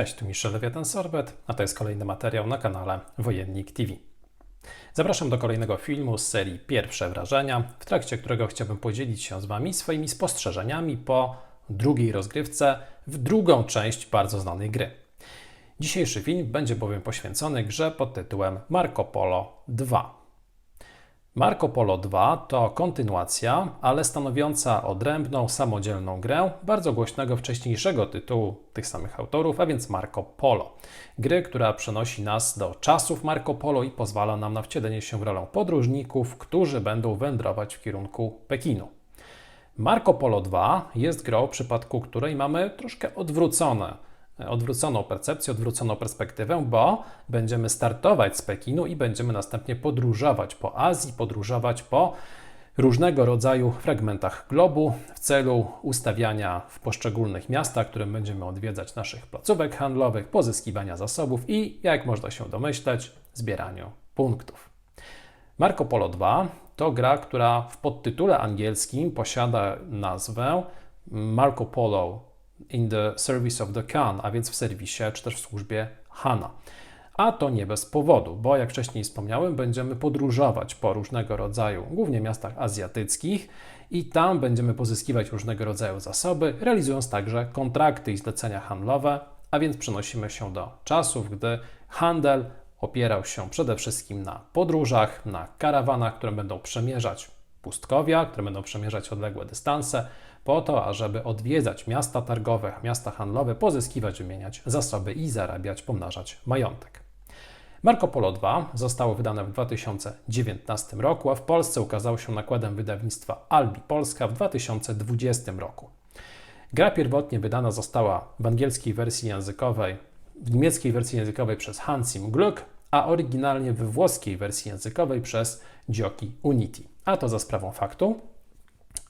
Cześć, tu Michel Lewiatan-Sorbet, a to jest kolejny materiał na kanale Wojennik TV. Zapraszam do kolejnego filmu z serii Pierwsze Wrażenia, w trakcie którego chciałbym podzielić się z Wami swoimi spostrzeżeniami po drugiej rozgrywce w drugą część bardzo znanej gry. Dzisiejszy film będzie bowiem poświęcony grze pod tytułem Marco Polo 2. Marco Polo 2 to kontynuacja, ale stanowiąca odrębną, samodzielną grę bardzo głośnego wcześniejszego tytułu tych samych autorów, a więc Marco Polo. Gry, która przenosi nas do czasów Marco Polo i pozwala nam na wcielenie się w rolę podróżników, którzy będą wędrować w kierunku Pekinu. Marco Polo 2 jest grą, w przypadku której mamy troszkę odwrócone odwróconą percepcję, odwróconą perspektywę, bo będziemy startować z Pekinu i będziemy następnie podróżować po Azji, podróżować po różnego rodzaju fragmentach globu w celu ustawiania w poszczególnych miastach, którym będziemy odwiedzać naszych placówek handlowych, pozyskiwania zasobów i, jak można się domyśleć, zbieraniu punktów. Marco Polo 2 to gra, która w podtytule angielskim posiada nazwę Marco Polo in the service of the Khan, a więc w serwisie czy też w służbie Hana. A to nie bez powodu, bo jak wcześniej wspomniałem, będziemy podróżować po różnego rodzaju, głównie miastach azjatyckich, i tam będziemy pozyskiwać różnego rodzaju zasoby, realizując także kontrakty i zlecenia handlowe, a więc przenosimy się do czasów, gdy handel opierał się przede wszystkim na podróżach, na karawanach, które będą przemierzać pustkowia, które będą przemierzać odległe dystanse, po to, ażeby odwiedzać miasta targowe, miasta handlowe, pozyskiwać, wymieniać zasoby i zarabiać, pomnażać majątek. Marco Polo 2 zostało wydane w 2019 roku, a w Polsce ukazało się nakładem wydawnictwa Albi Polska w 2020 roku. Gra pierwotnie wydana została w angielskiej wersji językowej, w niemieckiej wersji językowej przez Hansim Gluck, a oryginalnie w włoskiej wersji językowej przez Giochi Unity. A to za sprawą faktu,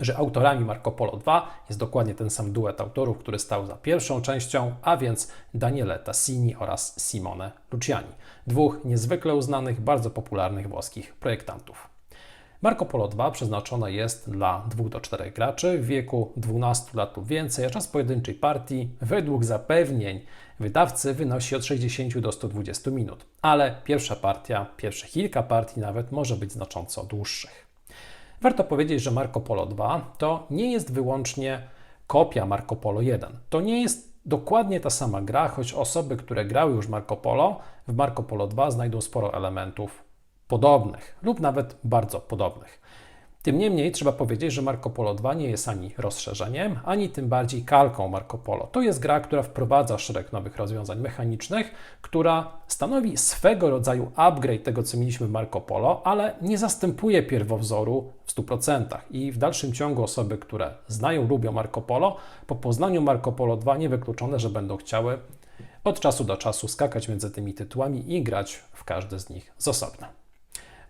że autorami Marco Polo 2 jest dokładnie ten sam duet autorów, który stał za pierwszą częścią, a więc Daniele Tassini oraz Simone Luciani, dwóch niezwykle uznanych, bardzo popularnych włoskich projektantów. Marco Polo 2 przeznaczone jest dla 2 do 4 graczy w wieku 12 lat lub więcej, a czas pojedynczej partii według zapewnień wydawcy wynosi od 60 do 120 minut, ale pierwsza partia, pierwsze kilka partii nawet może być znacząco dłuższych. Warto powiedzieć, że Marco Polo 2 to nie jest wyłącznie kopia Marco Polo 1. To nie jest dokładnie ta sama gra, choć osoby, które grały już Marco Polo, w Marco Polo 2 znajdą sporo elementów podobnych lub nawet bardzo podobnych. Tym niemniej trzeba powiedzieć, że Marco Polo 2 nie jest ani rozszerzeniem, ani tym bardziej kalką Marco Polo. To jest gra, która wprowadza szereg nowych rozwiązań mechanicznych, która stanowi swego rodzaju upgrade tego, co mieliśmy w Marco Polo, ale nie zastępuje pierwowzoru w 100%. I w dalszym ciągu osoby, które znają, lubią Marco Polo, po poznaniu Marco Polo 2 niewykluczone, że będą chciały od czasu do czasu skakać między tymi tytułami i grać w każdy z nich z osobna.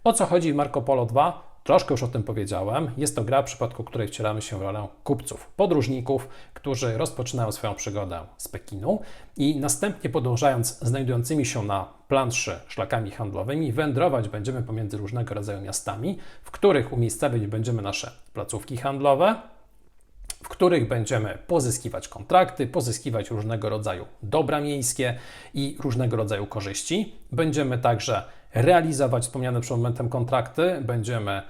O co chodzi w Marco Polo 2? Troszkę już o tym powiedziałem. Jest to gra, w przypadku której wcielamy się w rolę kupców, podróżników, którzy rozpoczynają swoją przygodę z Pekinu i następnie podążając znajdującymi się na planszy szlakami handlowymi, wędrować będziemy pomiędzy różnego rodzaju miastami, w których umiejscowić będziemy nasze placówki handlowe, w których będziemy pozyskiwać kontrakty, pozyskiwać różnego rodzaju dobra miejskie i różnego rodzaju korzyści. Będziemy także realizować wspomniane przed momentem kontrakty, będziemy,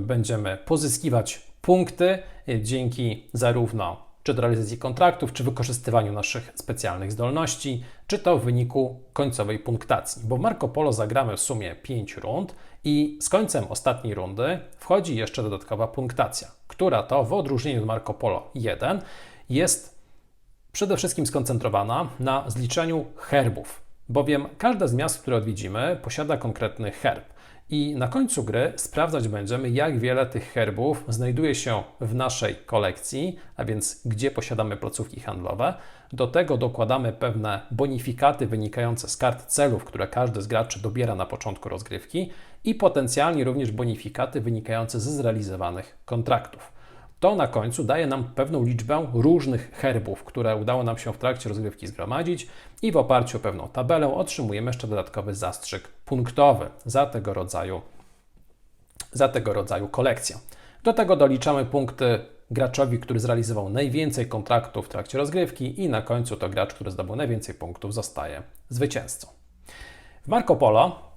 będziemy pozyskiwać punkty y, dzięki zarówno czy do realizacji kontraktów, czy wykorzystywaniu naszych specjalnych zdolności, czy to w wyniku końcowej punktacji. Bo Marco Polo zagramy w sumie 5 rund i z końcem ostatniej rundy wchodzi jeszcze dodatkowa punktacja, która to w odróżnieniu od Marco Polo 1 jest przede wszystkim skoncentrowana na zliczeniu herbów bowiem każde z miast, które odwiedzimy, posiada konkretny herb. I na końcu gry sprawdzać będziemy, jak wiele tych herbów znajduje się w naszej kolekcji, a więc gdzie posiadamy placówki handlowe. Do tego dokładamy pewne bonifikaty wynikające z kart celów, które każdy z graczy dobiera na początku rozgrywki i potencjalnie również bonifikaty wynikające ze zrealizowanych kontraktów to na końcu daje nam pewną liczbę różnych herbów, które udało nam się w trakcie rozgrywki zgromadzić i w oparciu o pewną tabelę otrzymujemy jeszcze dodatkowy zastrzyk punktowy za tego rodzaju, za tego rodzaju kolekcję. Do tego doliczamy punkty graczowi, który zrealizował najwięcej kontraktów w trakcie rozgrywki i na końcu to gracz, który zdobył najwięcej punktów zostaje zwycięzcą. W Marco Polo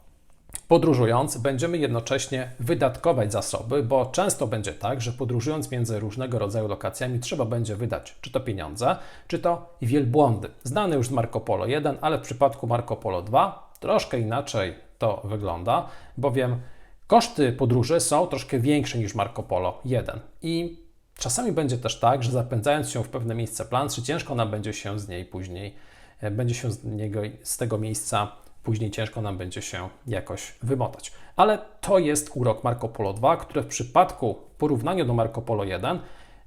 Podróżując, będziemy jednocześnie wydatkować zasoby, bo często będzie tak, że podróżując między różnego rodzaju lokacjami, trzeba będzie wydać czy to pieniądze, czy to wielbłądy. Znany już z Marco Polo 1, ale w przypadku Marco Polo 2 troszkę inaczej to wygląda, bowiem koszty podróży są troszkę większe niż Marco Polo 1 i czasami będzie też tak, że zapędzając się w pewne miejsce planszy, ciężko nam będzie się z niej później, e, będzie się z, niego, z tego miejsca później ciężko nam będzie się jakoś wymotać. Ale to jest urok Marco Polo 2, które w przypadku porównania do Marco Polo 1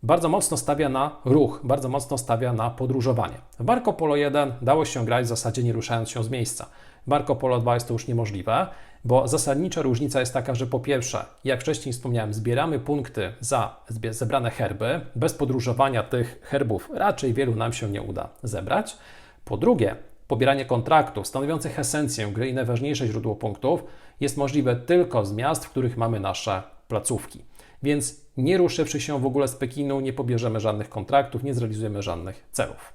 bardzo mocno stawia na ruch, bardzo mocno stawia na podróżowanie. W Marco Polo 1 dało się grać w zasadzie nie ruszając się z miejsca. W Marco Polo 2 jest to już niemożliwe, bo zasadnicza różnica jest taka, że po pierwsze, jak wcześniej wspomniałem, zbieramy punkty za zebrane herby. Bez podróżowania tych herbów raczej wielu nam się nie uda zebrać. Po drugie, pobieranie kontraktów stanowiących esencję gry i najważniejsze źródło punktów jest możliwe tylko z miast, w których mamy nasze placówki. Więc nie ruszywszy się w ogóle z Pekinu, nie pobierzemy żadnych kontraktów, nie zrealizujemy żadnych celów.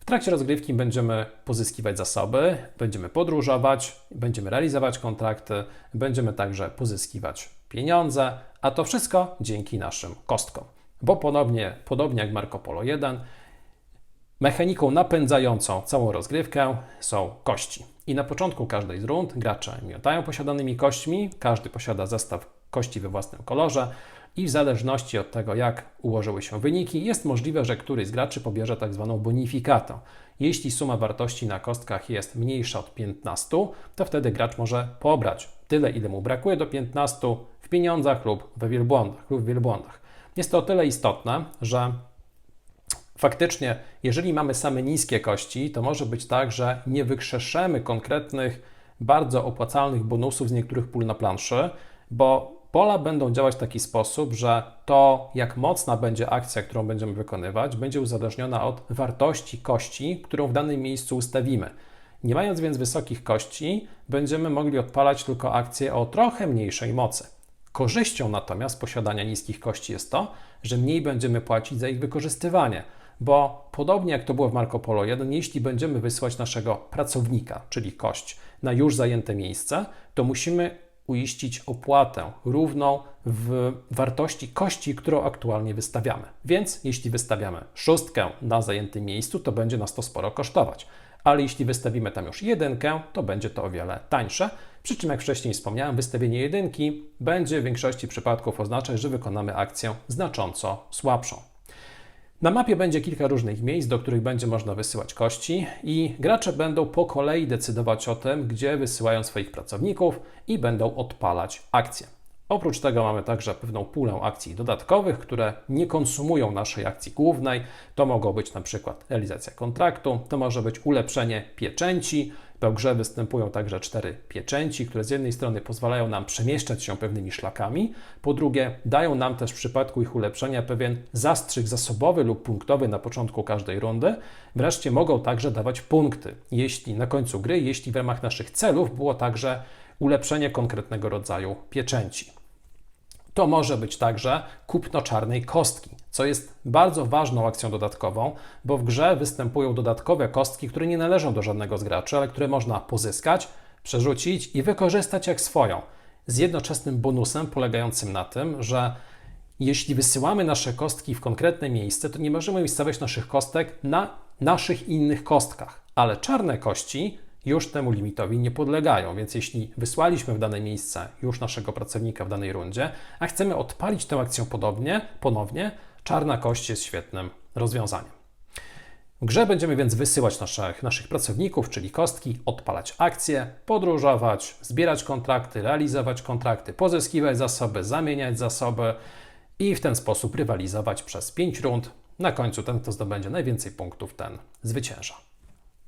W trakcie rozgrywki będziemy pozyskiwać zasoby, będziemy podróżować, będziemy realizować kontrakty, będziemy także pozyskiwać pieniądze, a to wszystko dzięki naszym kostkom. Bo ponownie, podobnie jak Marco Polo 1, Mechaniką napędzającą całą rozgrywkę są kości. I na początku każdej z rund gracze miotają posiadanymi kośćmi, każdy posiada zestaw kości we własnym kolorze i w zależności od tego, jak ułożyły się wyniki, jest możliwe, że któryś z graczy pobierze tak zwaną bonifikatę. Jeśli suma wartości na kostkach jest mniejsza od 15, to wtedy gracz może pobrać tyle, ile mu brakuje do 15 w pieniądzach lub we wielbłądach. Lub w wielbłądach. Jest to o tyle istotne, że faktycznie, jeżeli mamy same niskie kości, to może być tak, że nie wykrzeszemy konkretnych, bardzo opłacalnych bonusów z niektórych pól na planszy, bo pola będą działać w taki sposób, że to, jak mocna będzie akcja, którą będziemy wykonywać, będzie uzależniona od wartości kości, którą w danym miejscu ustawimy. Nie mając więc wysokich kości, będziemy mogli odpalać tylko akcje o trochę mniejszej mocy. Korzyścią natomiast posiadania niskich kości jest to, że mniej będziemy płacić za ich wykorzystywanie bo podobnie jak to było w Marco Polo 1, jeśli będziemy wysłać naszego pracownika, czyli kość, na już zajęte miejsce, to musimy uiścić opłatę równą w wartości kości, którą aktualnie wystawiamy. Więc jeśli wystawiamy szóstkę na zajętym miejscu, to będzie nas to sporo kosztować. Ale jeśli wystawimy tam już jedynkę, to będzie to o wiele tańsze. Przy czym, jak wcześniej wspomniałem, wystawienie jedynki będzie w większości przypadków oznaczać, że wykonamy akcję znacząco słabszą. Na mapie będzie kilka różnych miejsc, do których będzie można wysyłać kości, i gracze będą po kolei decydować o tym, gdzie wysyłają swoich pracowników i będą odpalać akcje. Oprócz tego mamy także pewną pulę akcji dodatkowych, które nie konsumują naszej akcji głównej. To mogą być na przykład realizacja kontraktu, to może być ulepszenie pieczęci, w grze występują także cztery pieczęci, które z jednej strony pozwalają nam przemieszczać się pewnymi szlakami, po drugie dają nam też w przypadku ich ulepszenia pewien zastrzyk zasobowy lub punktowy na początku każdej rundy. Wreszcie mogą także dawać punkty, jeśli na końcu gry, jeśli w ramach naszych celów było także ulepszenie konkretnego rodzaju pieczęci. To może być także kupno czarnej kostki, co jest bardzo ważną akcją dodatkową, bo w grze występują dodatkowe kostki, które nie należą do żadnego z graczy, ale które można pozyskać, przerzucić i wykorzystać jak swoją, z jednoczesnym bonusem polegającym na tym, że jeśli wysyłamy nasze kostki w konkretne miejsce, to nie możemy ustawiać naszych kostek na naszych innych kostkach, ale czarne kości już temu limitowi nie podlegają. Więc jeśli wysłaliśmy w dane miejsce już naszego pracownika w danej rundzie, a chcemy odpalić tę akcję podobnie, ponownie, czarna kość jest świetnym rozwiązaniem. W grze będziemy więc wysyłać naszych, naszych pracowników, czyli kostki, odpalać akcje, podróżować, zbierać kontrakty, realizować kontrakty, pozyskiwać zasoby, zamieniać zasoby i w ten sposób rywalizować przez 5 rund. Na końcu ten, kto zdobędzie najwięcej punktów, ten zwycięża.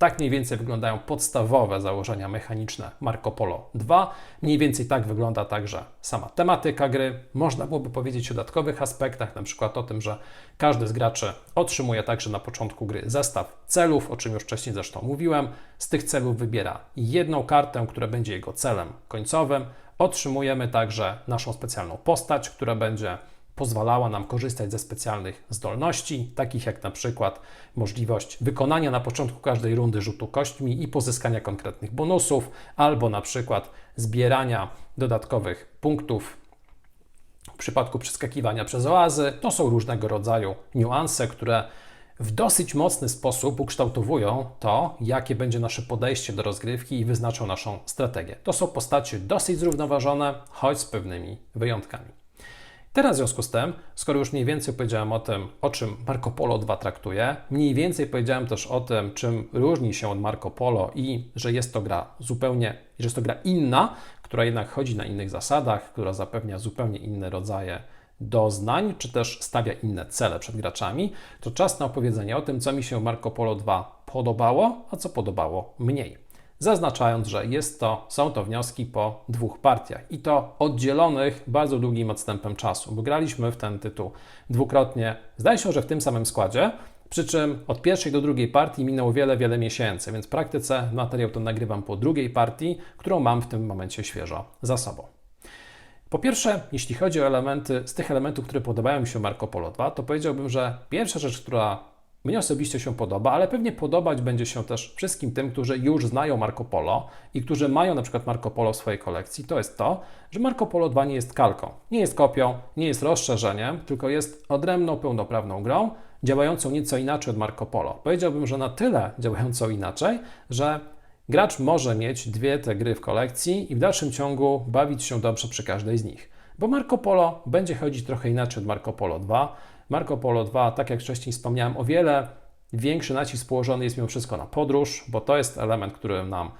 Tak mniej więcej wyglądają podstawowe założenia mechaniczne Marco Polo 2. Mniej więcej tak wygląda także sama tematyka gry. Można byłoby powiedzieć o dodatkowych aspektach, na przykład o tym, że każdy z graczy otrzymuje także na początku gry zestaw celów, o czym już wcześniej zresztą mówiłem. Z tych celów wybiera jedną kartę, która będzie jego celem końcowym. Otrzymujemy także naszą specjalną postać, która będzie pozwalała nam korzystać ze specjalnych zdolności, takich jak na przykład możliwość wykonania na początku każdej rundy rzutu kośćmi i pozyskania konkretnych bonusów, albo na przykład zbierania dodatkowych punktów w przypadku przeskakiwania przez oazy. To są różnego rodzaju niuanse, które w dosyć mocny sposób ukształtowują to, jakie będzie nasze podejście do rozgrywki i wyznaczą naszą strategię. To są postacie dosyć zrównoważone, choć z pewnymi wyjątkami. Teraz w związku z tym, skoro już mniej więcej powiedziałem o tym, o czym Marco Polo 2 traktuje, mniej więcej powiedziałem też o tym, czym różni się od Marco Polo i że jest to gra zupełnie, że jest to gra inna, która jednak chodzi na innych zasadach, która zapewnia zupełnie inne rodzaje doznań, czy też stawia inne cele przed graczami, to czas na opowiedzenie o tym, co mi się Marco Polo 2 podobało, a co podobało mniej. Zaznaczając, że jest to, są to wnioski po dwóch partiach i to oddzielonych bardzo długim odstępem czasu, bo graliśmy w ten tytuł dwukrotnie, zdaje się, że w tym samym składzie, przy czym od pierwszej do drugiej partii minęło wiele, wiele miesięcy, więc w praktyce materiał ten nagrywam po drugiej partii, którą mam w tym momencie świeżo za sobą. Po pierwsze, jeśli chodzi o elementy, z tych elementów, które podobają mi się Marco Polo 2, to powiedziałbym, że pierwsza rzecz, która mnie osobiście się podoba, ale pewnie podobać będzie się też wszystkim tym, którzy już znają Marco Polo i którzy mają na przykład Marco Polo w swojej kolekcji, to jest to, że Marco Polo 2 nie jest kalką, nie jest kopią, nie jest rozszerzeniem, tylko jest odrębną, pełnoprawną grą, działającą nieco inaczej od Marco Polo. Powiedziałbym, że na tyle działającą inaczej, że gracz może mieć dwie te gry w kolekcji i w dalszym ciągu bawić się dobrze przy każdej z nich. Bo Marco Polo będzie chodzić trochę inaczej od Marco Polo 2. Marco Polo 2, tak jak wcześniej wspomniałem, o wiele większy nacisk położony jest mimo wszystko na podróż, bo to jest element, który nam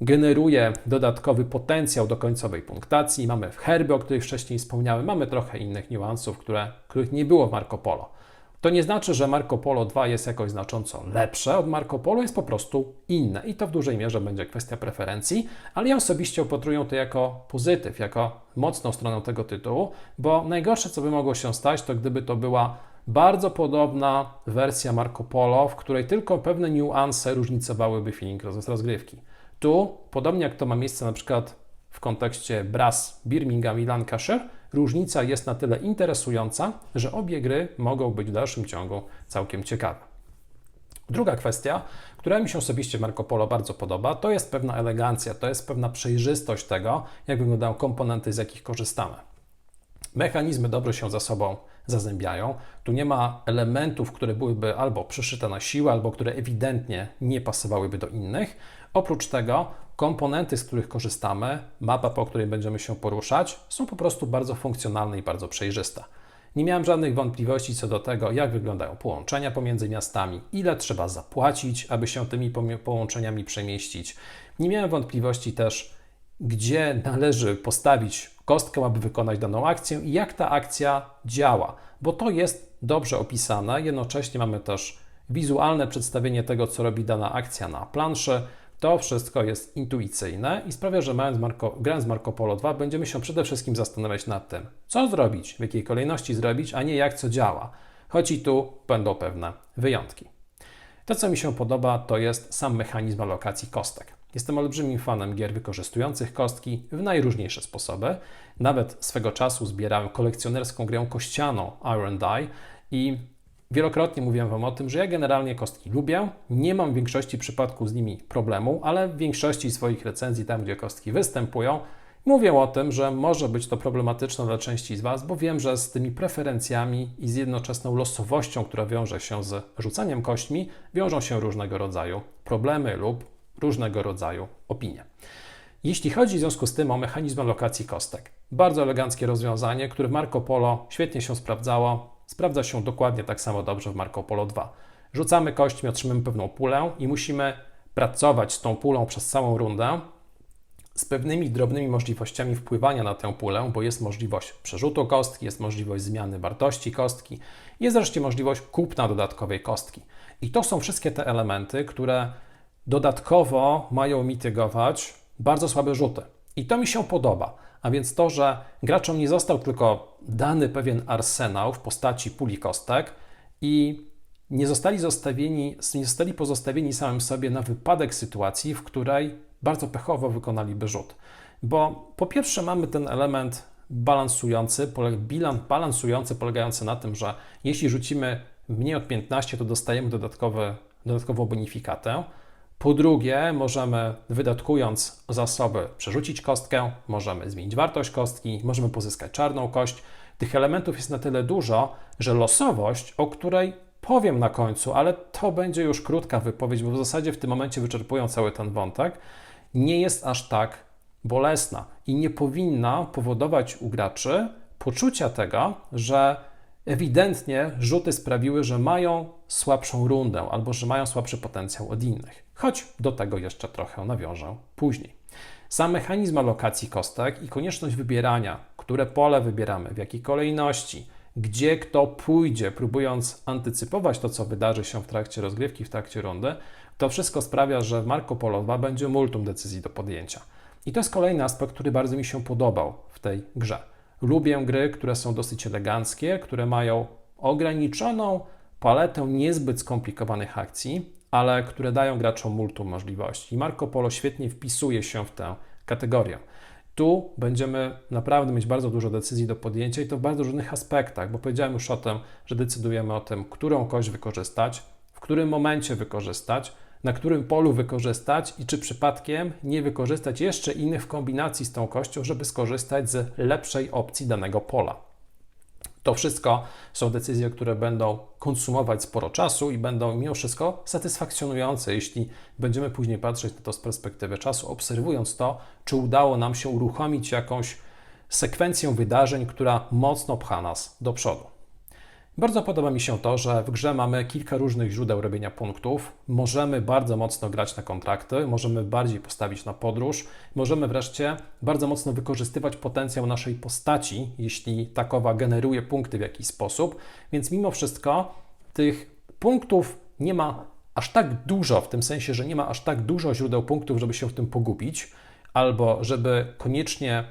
generuje dodatkowy potencjał do końcowej punktacji. Mamy herby, o których wcześniej wspomniałem, mamy trochę innych niuansów, które, których nie było w Marco Polo. To nie znaczy, że Marco Polo 2 jest jakoś znacząco lepsze od Marco Polo, jest po prostu inne i to w dużej mierze będzie kwestia preferencji, ale ja osobiście opatruję to jako pozytyw, jako mocną stronę tego tytułu, bo najgorsze, co by mogło się stać, to gdyby to była bardzo podobna wersja Marco Polo, w której tylko pewne niuanse różnicowałyby feeling rozgrywki. Tu, podobnie jak to ma miejsce na przykład w kontekście Brass, Birmingham i Lancashire, różnica jest na tyle interesująca, że obie gry mogą być w dalszym ciągu całkiem ciekawe. Druga kwestia, która mi się osobiście Marco Polo bardzo podoba, to jest pewna elegancja, to jest pewna przejrzystość tego, jak wyglądają komponenty, z jakich korzystamy. Mechanizmy dobrze się ze sobą zazębiają. Tu nie ma elementów, które byłyby albo przyszyte na siłę, albo które ewidentnie nie pasowałyby do innych. Oprócz tego komponenty, z których korzystamy, mapa, po której będziemy się poruszać, są po prostu bardzo funkcjonalne i bardzo przejrzyste. Nie miałem żadnych wątpliwości co do tego, jak wyglądają połączenia pomiędzy miastami, ile trzeba zapłacić, aby się tymi połączeniami przemieścić. Nie miałem wątpliwości też, gdzie należy postawić kostkę, aby wykonać daną akcję i jak ta akcja działa, bo to jest dobrze opisane. Jednocześnie mamy też wizualne przedstawienie tego, co robi dana akcja na planszy. To wszystko jest intuicyjne i sprawia, że mając Marco, grając Marco Polo 2 będziemy się przede wszystkim zastanawiać nad tym, co zrobić, w jakiej kolejności zrobić, a nie jak co działa. Choć i tu będą pewne wyjątki. To, co mi się podoba, to jest sam mechanizm alokacji kostek. Jestem olbrzymim fanem gier wykorzystujących kostki w najróżniejsze sposoby. Nawet swego czasu zbierałem kolekcjonerską grę kościaną Iron Die i wielokrotnie mówiłem Wam o tym, że ja generalnie kostki lubię. Nie mam w większości przypadków z nimi problemu, ale w większości swoich recenzji, tam gdzie kostki występują, Mówię o tym, że może być to problematyczne dla części z Was, bo wiem, że z tymi preferencjami i z jednoczesną losowością, która wiąże się z rzucaniem kośćmi, wiążą się różnego rodzaju problemy lub różnego rodzaju opinie. Jeśli chodzi w związku z tym o mechanizm alokacji kostek, bardzo eleganckie rozwiązanie, które Marco Polo świetnie się sprawdzało, sprawdza się dokładnie tak samo dobrze w Marco Polo 2. Rzucamy kośćmi, otrzymamy pewną pulę i musimy pracować z tą pulą przez całą rundę, z pewnymi drobnymi możliwościami wpływania na tę pulę, bo jest możliwość przerzutu kostki, jest możliwość zmiany wartości kostki, jest wreszcie możliwość kupna dodatkowej kostki. I to są wszystkie te elementy, które dodatkowo mają mitygować bardzo słabe rzuty. I to mi się podoba. A więc to, że graczom nie został tylko dany pewien arsenał w postaci puli kostek i nie zostali, zostawieni, nie zostali pozostawieni samym sobie na wypadek sytuacji, w której bardzo pechowo wykonaliby rzut. Bo po pierwsze mamy ten element balansujący, pole- bilan balansujący polegający na tym, że jeśli rzucimy mniej od 15, to dostajemy dodatkowe, dodatkową bonifikatę. Po drugie, możemy wydatkując zasoby przerzucić kostkę, możemy zmienić wartość kostki, możemy pozyskać czarną kość. Tych elementów jest na tyle dużo, że losowość, o której powiem na końcu, ale to będzie już krótka wypowiedź, bo w zasadzie w tym momencie wyczerpują cały ten wątek, nie jest aż tak bolesna i nie powinna powodować u graczy poczucia tego, że ewidentnie rzuty sprawiły, że mają słabszą rundę albo że mają słabszy potencjał od innych. Choć do tego jeszcze trochę nawiążę później. Sam mechanizm alokacji kostek i konieczność wybierania, które pole wybieramy, w jakiej kolejności, gdzie kto pójdzie, próbując antycypować to, co wydarzy się w trakcie rozgrywki, w trakcie rundy, to wszystko sprawia, że Marco Polo 2 będzie multum decyzji do podjęcia. I to jest kolejny aspekt, który bardzo mi się podobał w tej grze. Lubię gry, które są dosyć eleganckie, które mają ograniczoną paletę niezbyt skomplikowanych akcji, ale które dają graczom multum możliwości. Marco Polo świetnie wpisuje się w tę kategorię. Tu będziemy naprawdę mieć bardzo dużo decyzji do podjęcia i to w bardzo różnych aspektach, bo powiedziałem już o tym, że decydujemy o tym, którą kość wykorzystać, w którym momencie wykorzystać, na którym polu wykorzystać i czy przypadkiem nie wykorzystać jeszcze innych w kombinacji z tą kością, żeby skorzystać z lepszej opcji danego pola. To wszystko są decyzje, które będą konsumować sporo czasu i będą mimo wszystko satysfakcjonujące, jeśli będziemy później patrzeć na to z perspektywy czasu, obserwując to, czy udało nam się uruchomić jakąś sekwencję wydarzeń, która mocno pcha nas do przodu. Bardzo podoba mi się to, że w grze mamy kilka różnych źródeł robienia punktów. Możemy bardzo mocno grać na kontrakty, możemy bardziej postawić na podróż, możemy wreszcie bardzo mocno wykorzystywać potencjał naszej postaci, jeśli takowa generuje punkty w jakiś sposób. Więc mimo wszystko tych punktów nie ma aż tak dużo, w tym sensie, że nie ma aż tak dużo źródeł punktów, żeby się w tym pogubić, albo żeby koniecznie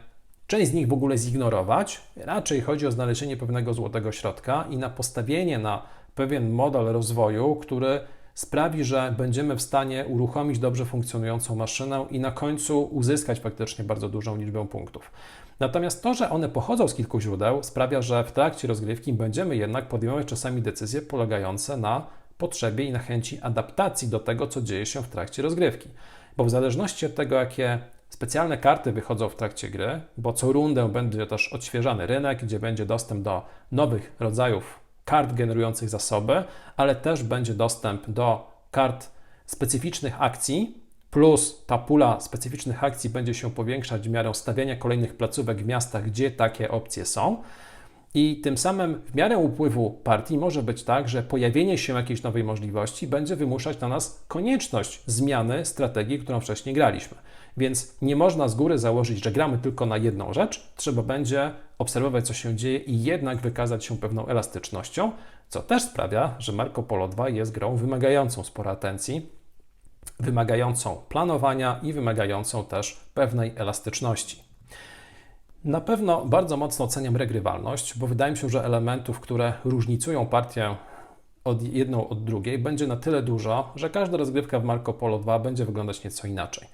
część z nich w ogóle zignorować. Raczej chodzi o znalezienie pewnego złotego środka i na postawienie na pewien model rozwoju, który sprawi, że będziemy w stanie uruchomić dobrze funkcjonującą maszynę i na końcu uzyskać faktycznie bardzo dużą liczbę punktów. Natomiast to, że one pochodzą z kilku źródeł, sprawia, że w trakcie rozgrywki będziemy jednak podejmować czasami decyzje polegające na potrzebie i na chęci adaptacji do tego, co dzieje się w trakcie rozgrywki. Bo w zależności od tego, jakie Specjalne karty wychodzą w trakcie gry, bo co rundę będzie też odświeżany rynek, gdzie będzie dostęp do nowych rodzajów kart generujących zasoby, ale też będzie dostęp do kart specyficznych akcji, plus ta pula specyficznych akcji będzie się powiększać w miarę stawiania kolejnych placówek w miastach, gdzie takie opcje są. I tym samym w miarę upływu partii może być tak, że pojawienie się jakiejś nowej możliwości będzie wymuszać na nas konieczność zmiany strategii, którą wcześniej graliśmy. Więc nie można z góry założyć, że gramy tylko na jedną rzecz, trzeba będzie obserwować, co się dzieje i jednak wykazać się pewną elastycznością, co też sprawia, że Marco Polo 2 jest grą wymagającą sporo atencji, wymagającą planowania i wymagającą też pewnej elastyczności. Na pewno bardzo mocno oceniam regrywalność, bo wydaje mi się, że elementów, które różnicują partię od jedną od drugiej, będzie na tyle dużo, że każda rozgrywka w Marco Polo 2 będzie wyglądać nieco inaczej.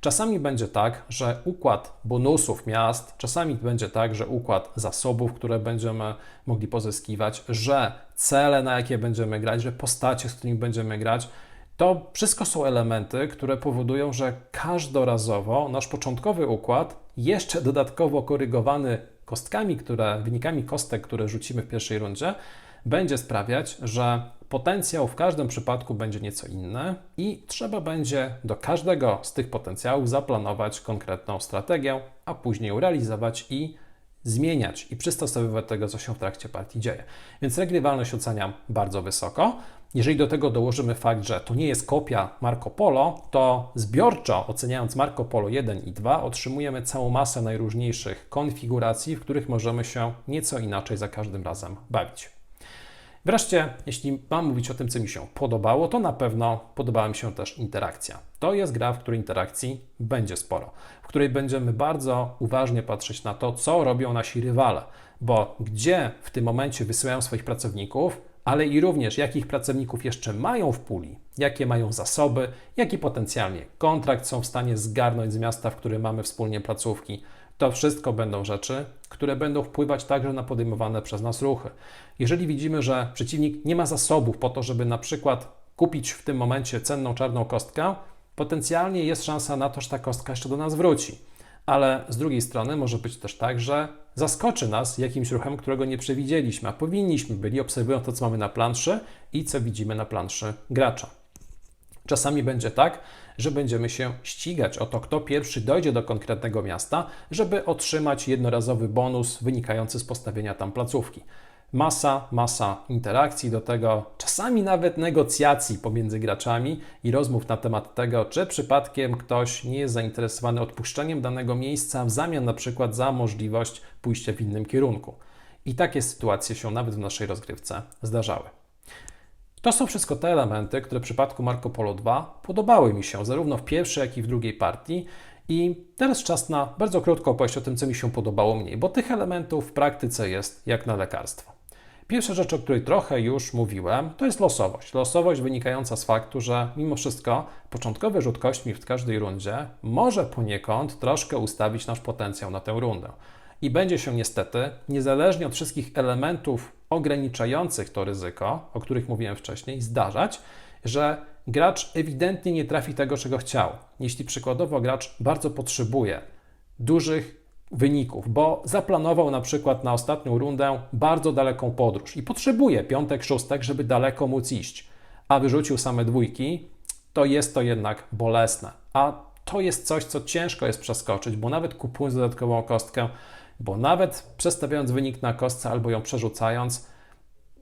Czasami będzie tak, że układ bonusów miast, czasami będzie tak, że układ zasobów, które będziemy mogli pozyskiwać, że cele, na jakie będziemy grać, że postacie, z którymi będziemy grać, to wszystko są elementy, które powodują, że każdorazowo nasz początkowy układ, jeszcze dodatkowo korygowany kostkami, które, wynikami kostek, które rzucimy w pierwszej rundzie, będzie sprawiać, że potencjał w każdym przypadku będzie nieco inny i trzeba będzie do każdego z tych potencjałów zaplanować konkretną strategię, a później ją realizować i zmieniać i przystosowywać tego, co się w trakcie partii dzieje. Więc regrywalność oceniam bardzo wysoko. Jeżeli do tego dołożymy fakt, że to nie jest kopia Marco Polo, to zbiorczo oceniając Marco Polo 1 i 2 otrzymujemy całą masę najróżniejszych konfiguracji, w których możemy się nieco inaczej za każdym razem bawić. Wreszcie, jeśli mam mówić o tym, co mi się podobało, to na pewno podobała mi się też interakcja. To jest gra, w której interakcji będzie sporo, w której będziemy bardzo uważnie patrzeć na to, co robią nasi rywale, bo gdzie w tym momencie wysyłają swoich pracowników, ale i również jakich pracowników jeszcze mają w puli, jakie mają zasoby, jaki potencjalnie kontrakt są w stanie zgarnąć z miasta, w którym mamy wspólnie placówki. To wszystko będą rzeczy, które będą wpływać także na podejmowane przez nas ruchy. Jeżeli widzimy, że przeciwnik nie ma zasobów po to, żeby na przykład kupić w tym momencie cenną czarną kostkę, potencjalnie jest szansa na to, że ta kostka jeszcze do nas wróci. Ale z drugiej strony może być też tak, że zaskoczy nas jakimś ruchem, którego nie przewidzieliśmy, a powinniśmy byli, obserwując to, co mamy na planszy i co widzimy na planszy gracza. Czasami będzie tak, że będziemy się ścigać o to, kto pierwszy dojdzie do konkretnego miasta, żeby otrzymać jednorazowy bonus wynikający z postawienia tam placówki. Masa, masa interakcji do tego, czasami nawet negocjacji pomiędzy graczami i rozmów na temat tego, czy przypadkiem ktoś nie jest zainteresowany odpuszczeniem danego miejsca w zamian na przykład za możliwość pójścia w innym kierunku. I takie sytuacje się nawet w naszej rozgrywce zdarzały. To są wszystko te elementy, które w przypadku Marco Polo 2 podobały mi się zarówno w pierwszej, jak i w drugiej partii. I teraz czas na bardzo krótką opowieść o tym, co mi się podobało mniej, bo tych elementów w praktyce jest jak na lekarstwo. Pierwsza rzecz, o której trochę już mówiłem, to jest losowość. Losowość wynikająca z faktu, że mimo wszystko początkowy rzut kośćmi w każdej rundzie może poniekąd troszkę ustawić nasz potencjał na tę rundę. I będzie się niestety, niezależnie od wszystkich elementów ograniczających to ryzyko, o których mówiłem wcześniej, zdarzać, że gracz ewidentnie nie trafi tego, czego chciał. Jeśli przykładowo gracz bardzo potrzebuje dużych wyników, bo zaplanował na przykład na ostatnią rundę bardzo daleką podróż i potrzebuje piątek, szóstek, żeby daleko móc iść, a wyrzucił same dwójki, to jest to jednak bolesne. A to jest coś, co ciężko jest przeskoczyć, bo nawet kupując dodatkową kostkę, bo nawet przestawiając wynik na kostce albo ją przerzucając,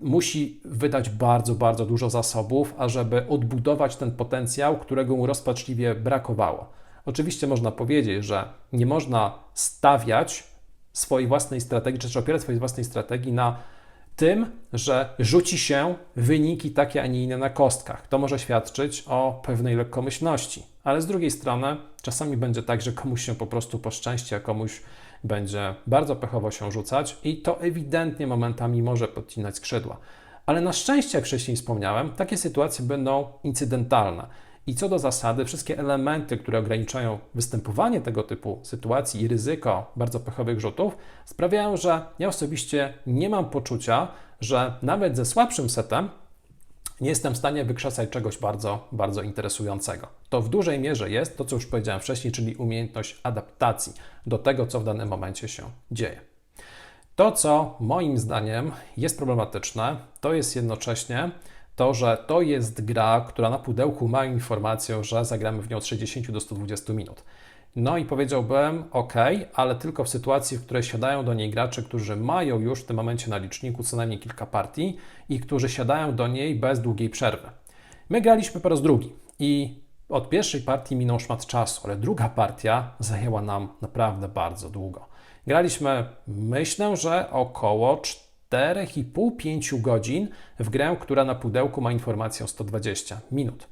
musi wydać bardzo, bardzo dużo zasobów, ażeby odbudować ten potencjał, którego mu rozpaczliwie brakowało. Oczywiście można powiedzieć, że nie można stawiać swojej własnej strategii, czy też opierać swojej własnej strategii na tym, że rzuci się wyniki takie, a nie inne na kostkach. To może świadczyć o pewnej lekkomyślności, ale z drugiej strony czasami będzie tak, że komuś się po prostu poszczęści, a komuś będzie bardzo pechowo się rzucać i to ewidentnie momentami może podcinać skrzydła. Ale na szczęście, jak wcześniej wspomniałem, takie sytuacje będą incydentalne. I co do zasady, wszystkie elementy, które ograniczają występowanie tego typu sytuacji i ryzyko bardzo pechowych rzutów, sprawiają, że ja osobiście nie mam poczucia, że nawet ze słabszym setem nie jestem w stanie wykrzesać czegoś bardzo, bardzo interesującego. To w dużej mierze jest to, co już powiedziałem wcześniej, czyli umiejętność adaptacji do tego, co w danym momencie się dzieje. To, co moim zdaniem jest problematyczne, to jest jednocześnie to, że to jest gra, która na pudełku ma informację, że zagramy w nią od 60 do 120 minut. No i powiedziałbym, ok, ale tylko w sytuacji, w której siadają do niej gracze, którzy mają już w tym momencie na liczniku co najmniej kilka partii i którzy siadają do niej bez długiej przerwy. My graliśmy po raz drugi i od pierwszej partii minął szmat czasu, ale druga partia zajęła nam naprawdę bardzo długo. Graliśmy, myślę, że około 4,5-5 godzin w grę, która na pudełku ma informację o 120 minut.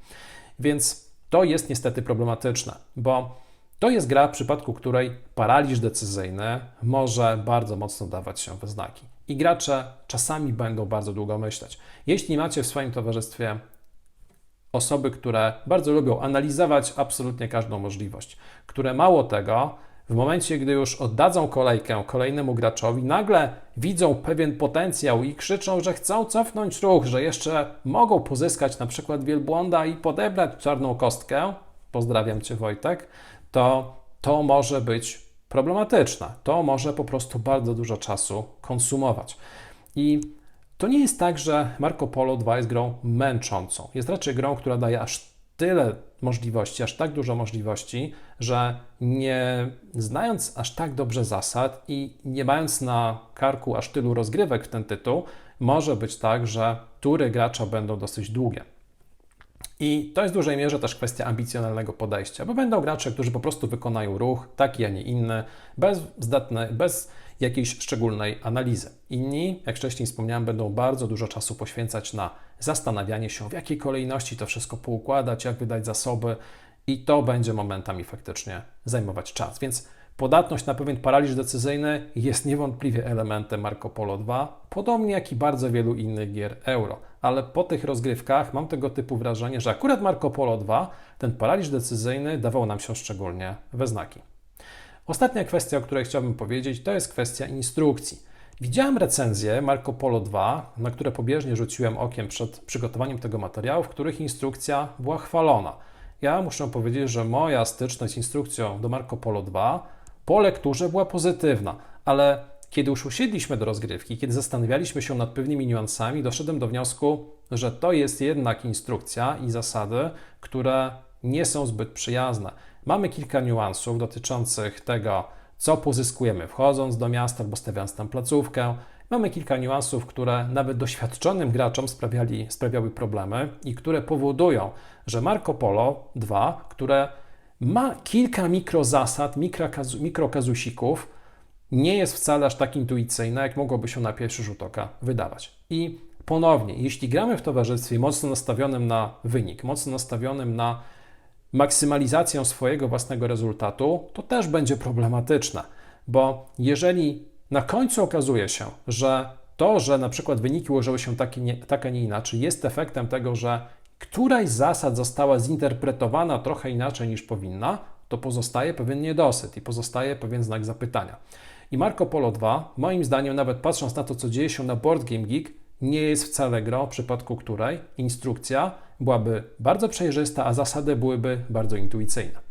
Więc to jest niestety problematyczne, bo to jest gra, w przypadku której paraliż decyzyjny może bardzo mocno dawać się we znaki. I gracze czasami będą bardzo długo myśleć. Jeśli macie w swoim towarzystwie osoby, które bardzo lubią analizować absolutnie każdą możliwość, które mało tego, w momencie, gdy już oddadzą kolejkę kolejnemu graczowi, nagle widzą pewien potencjał i krzyczą, że chcą cofnąć ruch, że jeszcze mogą pozyskać na przykład wielbłąda i podebrać czarną kostkę. Pozdrawiam Cię, Wojtek. To to może być problematyczne. To może po prostu bardzo dużo czasu konsumować. I to nie jest tak, że Marco Polo 2 jest grą męczącą. Jest raczej grą, która daje aż tyle możliwości, aż tak dużo możliwości, że nie znając aż tak dobrze zasad i nie mając na karku aż tylu rozgrywek w ten tytuł, może być tak, że tury gracza będą dosyć długie. I to jest w dużej mierze też kwestia ambicjonalnego podejścia, bo będą gracze, którzy po prostu wykonają ruch taki, a nie inny, bez, zdatne, bez jakiejś szczególnej analizy. Inni, jak wcześniej wspomniałem, będą bardzo dużo czasu poświęcać na zastanawianie się, w jakiej kolejności to wszystko poukładać, jak wydać zasoby, i to będzie momentami faktycznie zajmować czas. Więc podatność na pewien paraliż decyzyjny jest niewątpliwie elementem Marco Polo 2, podobnie jak i bardzo wielu innych gier euro. Ale po tych rozgrywkach mam tego typu wrażenie, że akurat Marco Polo 2 ten paraliż decyzyjny dawał nam się szczególnie we znaki. Ostatnia kwestia, o której chciałbym powiedzieć, to jest kwestia instrukcji. Widziałem recenzję Marco Polo 2, na które pobieżnie rzuciłem okiem przed przygotowaniem tego materiału, w których instrukcja była chwalona. Ja muszę powiedzieć, że moja styczność z instrukcją do Marco Polo 2 po lekturze była pozytywna, ale kiedy już usiedliśmy do rozgrywki, kiedy zastanawialiśmy się nad pewnymi niuansami, doszedłem do wniosku, że to jest jednak instrukcja i zasady, które nie są zbyt przyjazne. Mamy kilka niuansów dotyczących tego, co pozyskujemy wchodząc do miasta albo stawiając tam placówkę. Mamy kilka niuansów, które nawet doświadczonym graczom sprawiali, sprawiały problemy i które powodują, że Marco Polo 2, które ma kilka mikrozasad, mikrokazu, mikrokazusików, nie jest wcale aż tak intuicyjne, jak mogłoby się na pierwszy rzut oka wydawać. I ponownie, jeśli gramy w towarzystwie mocno nastawionym na wynik, mocno nastawionym na maksymalizację swojego własnego rezultatu, to też będzie problematyczne, bo jeżeli na końcu okazuje się, że to, że na przykład wyniki ułożyły się tak, nie, tak a nie inaczej, jest efektem tego, że któraś z zasad została zinterpretowana trochę inaczej niż powinna, to pozostaje pewien niedosyt i pozostaje pewien znak zapytania. I Marco Polo 2, moim zdaniem, nawet patrząc na to, co dzieje się na Board Game Geek, nie jest wcale grą, w przypadku której instrukcja byłaby bardzo przejrzysta, a zasady byłyby bardzo intuicyjne.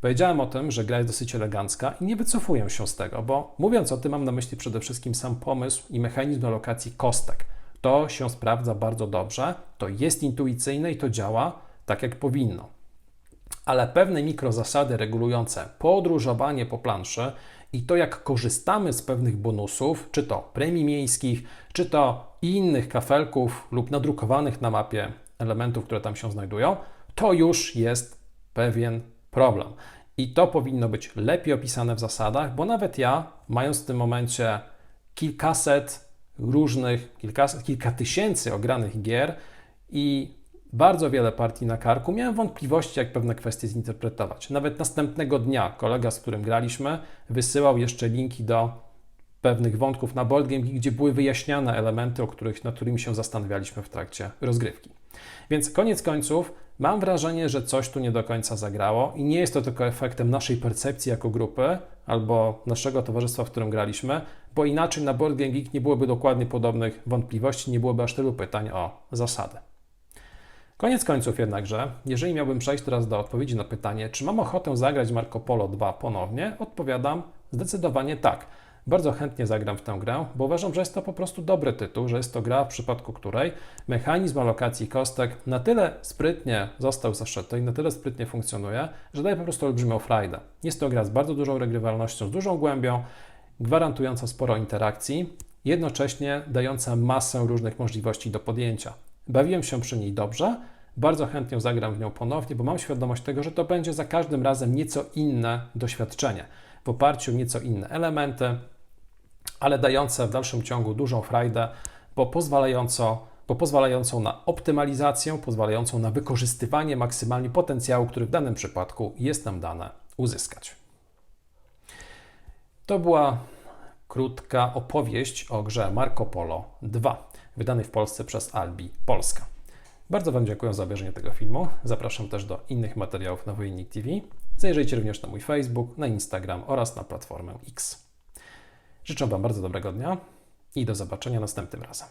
Powiedziałem o tym, że gra jest dosyć elegancka i nie wycofuję się z tego, bo mówiąc o tym, mam na myśli przede wszystkim sam pomysł i mechanizm alokacji kostek. To się sprawdza bardzo dobrze, to jest intuicyjne i to działa tak, jak powinno. Ale pewne mikrozasady regulujące podróżowanie po planszy i to, jak korzystamy z pewnych bonusów, czy to premii miejskich, czy to innych kafelków lub nadrukowanych na mapie elementów, które tam się znajdują, to już jest pewien problem. I to powinno być lepiej opisane w zasadach, bo nawet ja, mając w tym momencie kilkaset różnych, kilkaset, kilka tysięcy ogranych gier i bardzo wiele partii na karku, miałem wątpliwości, jak pewne kwestie zinterpretować. Nawet następnego dnia kolega, z którym graliśmy, wysyłał jeszcze linki do pewnych wątków na Board Game, gdzie były wyjaśniane elementy, o których, nad którymi się zastanawialiśmy w trakcie rozgrywki. Więc koniec końców mam wrażenie, że coś tu nie do końca zagrało i nie jest to tylko efektem naszej percepcji jako grupy albo naszego towarzystwa, w którym graliśmy, bo inaczej na Board Game Geek nie byłoby dokładnie podobnych wątpliwości, nie byłoby aż tylu pytań o zasady. Koniec końców jednakże, jeżeli miałbym przejść teraz do odpowiedzi na pytanie, czy mam ochotę zagrać Marco Polo 2 ponownie, odpowiadam zdecydowanie tak. Bardzo chętnie zagram w tę grę, bo uważam, że jest to po prostu dobry tytuł, że jest to gra, w przypadku której mechanizm alokacji kostek na tyle sprytnie został zaszyty i na tyle sprytnie funkcjonuje, że daje po prostu olbrzymią frajdę. Jest to gra z bardzo dużą regrywalnością, z dużą głębią, gwarantująca sporo interakcji, jednocześnie dająca masę różnych możliwości do podjęcia. Bawiłem się przy niej dobrze, bardzo chętnie zagram w nią ponownie, bo mam świadomość tego, że to będzie za każdym razem nieco inne doświadczenie, w oparciu o nieco inne elementy, ale dające w dalszym ciągu dużą frajdę, bo, pozwalająco, bo pozwalającą na optymalizację, pozwalającą na wykorzystywanie maksymalnie potencjału, który w danym przypadku jest nam dane uzyskać. To była krótka opowieść o grze Marco Polo 2, wydanej w Polsce przez Albi Polska. Bardzo Wam dziękuję za obejrzenie tego filmu. Zapraszam też do innych materiałów na Wojennik TV. Zajrzyjcie również na mój Facebook, na Instagram oraz na platformę X. Życzę Wam bardzo dobrego dnia i do zobaczenia następnym razem.